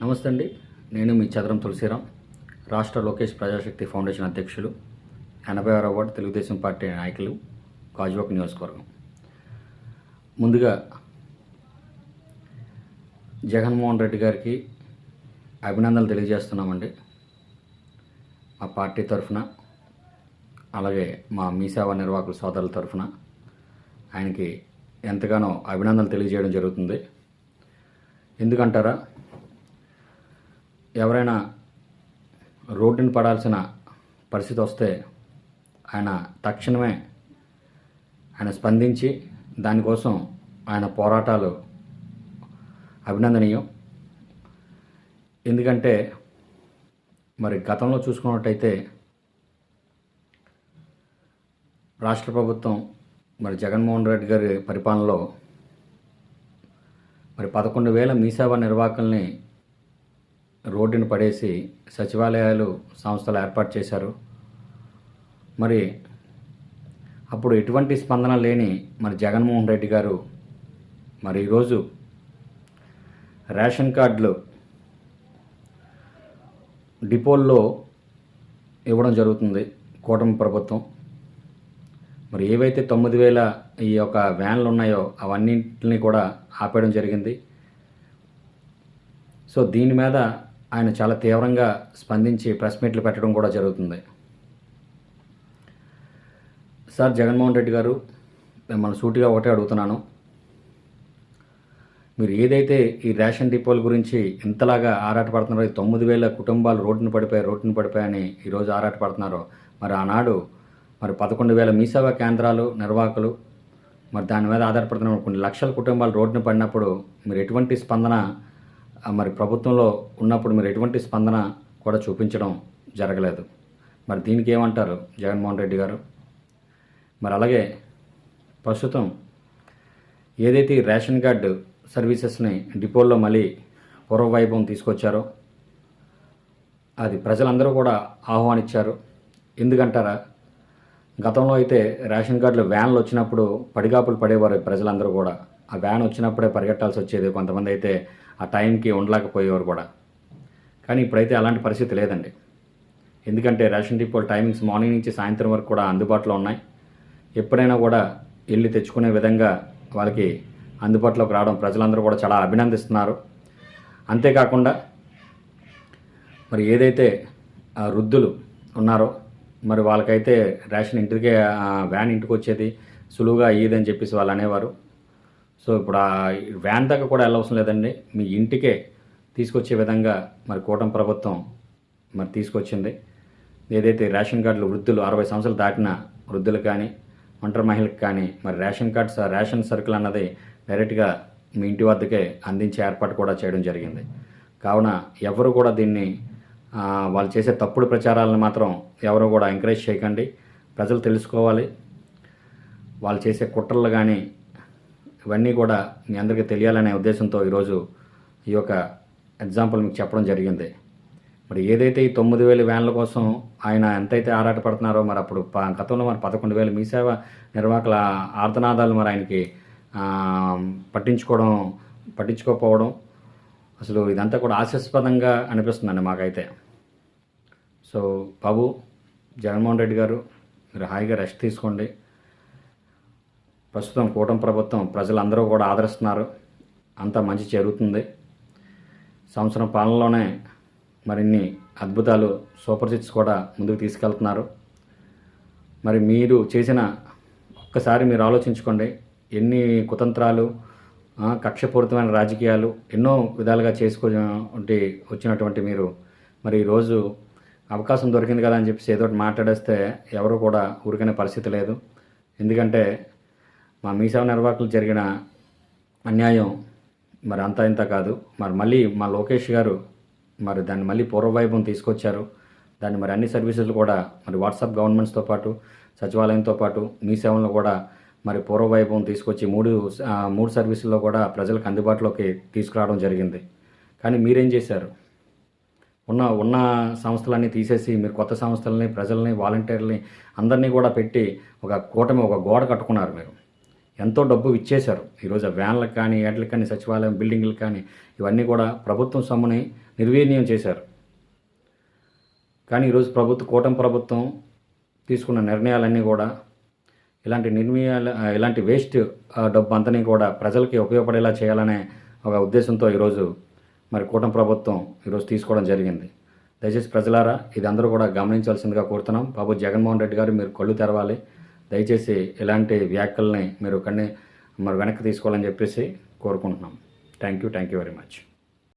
నమస్తే అండి నేను మీ చదరం తులసిరాం రాష్ట్ర లోకేష్ ప్రజాశక్తి ఫౌండేషన్ అధ్యక్షులు ఎనభై ఆరో వార్డు తెలుగుదేశం పార్టీ నాయకులు గాజువాక నియోజకవర్గం. ముందుగా జగన్మోహన్ రెడ్డి గారికి అభినందనలు తెలియజేస్తున్నామండి. మా పార్టీ తరఫున అలాగే మా మీసేవ నిర్వాహకుల సోదరుల తరఫున ఆయనకి ఎంతగానో అభినందనలు తెలియజేయడం జరుగుతుంది. ఎందుకంటారా? ఎవరైనా రోడ్డుని పడాల్సిన పరిస్థితి వస్తే ఆయన తక్షణమే ఆయన స్పందించి దానికోసం ఆయన పోరాటాలు అభినందనీయం. ఎందుకంటే మరి గతంలో చూసుకున్నట్టయితే రాష్ట్ర ప్రభుత్వం మరి జగన్మోహన్ రెడ్డి గారి పరిపాలనలో మరి పదకొండు వేల మీసేవా నిర్వాహకుల్ని రోడ్డుని పడేసి సచివాలయాలు సంస్థలు ఏర్పాటు చేశారు. మరి అప్పుడు ఎటువంటి స్పందన లేని మరి జగన్మోహన్ రెడ్డి గారు మరి ఈరోజు రేషన్ కార్డులు డిపోల్లో ఇవ్వడం జరుగుతుంది కూటమి ప్రభుత్వం. మరి ఏవైతే తొమ్మిది వేల ఈ యొక్క వ్యాన్లు ఉన్నాయో అవన్నింటిని కూడా ఆపేయడం జరిగింది. సో దీని మీద ఆయన చాలా తీవ్రంగా స్పందించి ప్రెస్ మీట్లు పెట్టడం కూడా జరుగుతుంది. సార్ జగన్మోహన్ రెడ్డి గారు మిమ్మల్ని సూటిగా ఒకటే అడుగుతున్నాను. మీరు ఏదైతే ఈ రేషన్ డిపోల గురించి ఇంతలాగా ఆరాటపడుతున్నారో తొమ్మిది వేల కుటుంబాలు రోడ్డును పడిపోయి రోడ్డును పడిపోయాయని ఈరోజు ఆరాటపడుతున్నారో మరి ఆనాడు మరి పదకొండు వేల మీసేవా కేంద్రాలు నిర్వాహకులు మరి దాని మీద ఆధారపడుతున్న కొన్ని లక్షల కుటుంబాలు రోడ్డును పడినప్పుడు మీరు ఎటువంటి స్పందన మరి ప్రభుత్వంలో ఉన్నప్పుడు మీరు ఎటువంటి స్పందన కూడా చూపించడం జరగలేదు. మరి దీనికి ఏమంటారు జగన్మోహన్ రెడ్డి గారు? మరి అలాగే ప్రస్తుతం ఏదైతే రేషన్ కార్డు సర్వీసెస్ని డిపోల్లో మళ్ళీ పూర్వవైభవం తీసుకొచ్చారో అది ప్రజలందరూ కూడా ఆహ్వానించారు. ఎందుకంటారా? గతంలో అయితే రేషన్ కార్డులు వ్యాన్లు వచ్చినప్పుడు పడిగాపులు పడేవారు ప్రజలందరూ కూడా. ఆ వ్యాన్ వచ్చినప్పుడే పరిగెట్టాల్సి వచ్చేది. కొంతమంది అయితే ఆ టైంకి ఉండలేకపోయేవారు కూడా. కానీ ఇప్పుడైతే అలాంటి పరిస్థితి లేదండి. ఎందుకంటే రేషన్ డిపోల టైమింగ్స్ మార్నింగ్ నుంచి సాయంత్రం వరకు కూడా అందుబాటులో ఉన్నాయి. ఎప్పుడైనా కూడా వెళ్ళి తెచ్చుకునే విధంగా వాళ్ళకి అందుబాటులోకి రావడం ప్రజలందరూ కూడా చాలా అభినందిస్తున్నారు. అంతేకాకుండా మరి ఏదైతే వృద్ధులు ఉన్నారో మరి వాళ్ళకైతే రేషన్ ఇంటికే ఆ వ్యాన్ ఇంటికి వచ్చేది సులువుగా అయ్యేదని చెప్పేసి వాళ్ళు అనేవారు. సో ఇప్పుడు ఆ వ్యాన్ దాకా కూడా వెళ్ళవసరం లేదండి. మీ ఇంటికే తీసుకొచ్చే విధంగా మరి కూటమి ప్రభుత్వం మరి తీసుకొచ్చింది. ఏదైతే రేషన్ కార్డులు వృద్ధులు అరవై సంవత్సరాలు దాటిన వృద్ధులు కానీ ఒంటరి మహిళలకు కానీ మరి రేషన్ కార్డ్స్ స- రేషన్ సరుకులు అన్నది డైరెక్ట్గా మీ ఇంటి వద్దకే అందించే ఏర్పాటు కూడా చేయడం జరిగింది. కావున ఎవరు కూడా దీన్ని వాళ్ళు చేసే తప్పుడు ప్రచారాలను మాత్రం ఎవరు కూడా ఎంకరేజ్ చేయకండి. ప్రజలు తెలుసుకోవాలి. వాళ్ళు చేసే కుట్రలు కానీ ఇవన్నీ కూడా మీ అందరికీ తెలియాలనే ఉద్దేశంతో ఈరోజు ఈ యొక్క ఎగ్జాంపుల్ మీకు చెప్పడం జరిగింది. మరి ఏదైతే ఈ తొమ్మిది వేల వ్యాన్ల కోసం ఆయన ఎంతైతే ఆరాటపడుతున్నారో మరి అప్పుడు గతంలో మరి పదకొండు వేలు మీ సేవ నిర్వాహకుల ఆర్తనాదాలు మరి ఆయనకి పట్టించుకోవడం పట్టించుకోకపోవడం అసలు ఇదంతా కూడా ఆశాస్పదంగా అనిపిస్తుందండి మాకైతే. సో బాబు జగన్మోహన్ రెడ్డి గారు మీరు హాయిగా రెస్ట్ తీసుకోండి. ప్రస్తుతం కూటమి ప్రభుత్వం ప్రజలందరూ కూడా ఆదరిస్తున్నారు. అంతా మంచి జరుగుతుంది. సంవత్సరం పాలనలోనే మరిన్ని అద్భుతాలు సూపర్ సిట్స్ కూడా ముందుకు తీసుకెళ్తున్నారు. మరి మీరు చేసిన ఒక్కసారి మీరు ఆలోచించుకోండి. ఎన్ని కుతంత్రాలు కక్షపూరితమైన రాజకీయాలు ఎన్నో విధాలుగా చేసుకొని వచ్చినటువంటి మీరు. మరి ఈరోజు అవకాశం దొరికింది కదా అని చెప్పేసి ఏదో ఒకటి మాట్లాడేస్తే ఎవరు కూడా ఊరికనే పరిస్థితి లేదు. ఎందుకంటే మా మీసేవ నిర్వాహకులు జరిగిన అన్యాయం మరి అంతా ఇంత కాదు. మరి మళ్ళీ మా లోకేష్ గారు మరి దాన్ని మళ్ళీ పూర్వవైభవం తీసుకొచ్చారు. దాన్ని మరి అన్ని సర్వీసులు కూడా మరి వాట్సాప్ గవర్నమెంట్స్తో పాటు సచివాలయంతో పాటు మీ సేవలను కూడా మరి పూర్వవైభవం తీసుకొచ్చి మూడు మూడు సర్వీసుల్లో కూడా ప్రజలకు అందుబాటులోకి తీసుకురావడం జరిగింది. కానీ మీరేం చేశారు? ఉన్న ఉన్న సంస్థలన్నీ తీసేసి మీరు కొత్త సంస్థలని ప్రజల్ని వాలంటీర్లని అందరినీ కూడా పెట్టి ఒక కూటమి ఒక గోడ కట్టుకున్నారు మీరు. ఎంతో డబ్బు ఇచ్చేశారు ఈరోజు వ్యాన్లకు కానీ ఏట్లకు కానీ సచివాలయం బిల్డింగ్లకు కానీ ఇవన్నీ కూడా ప్రభుత్వం సొమ్ముని నిర్వీర్యం చేశారు. కానీ ఈరోజు ప్రభుత్వ కూటమి ప్రభుత్వం తీసుకున్న నిర్ణయాలన్నీ కూడా ఇలాంటి నిర్ణయాలు ఇలాంటి వేస్ట్ డబ్బు అంతని కూడా ప్రజలకి ఉపయోగపడేలా చేయాలనే ఒక ఉద్దేశంతో ఈరోజు మరి కూటమి ప్రభుత్వం ఈరోజు తీసుకోవడం జరిగింది. దయచేసి ప్రజలారా ఇది అందరూ కూడా గమనించాల్సిందిగా కోరుతున్నాం. బాబు జగన్మోహన్ రెడ్డి గారు మీరు కళ్ళు తెరవాలి. దయచేసి ఇలాంటి వ్యాఖ్యల్ని మీరు కన్నీ మరి వెనక్కి తీసుకోవాలని చెప్పేసి కోరుకుంటున్నాం. Thank you thank you very much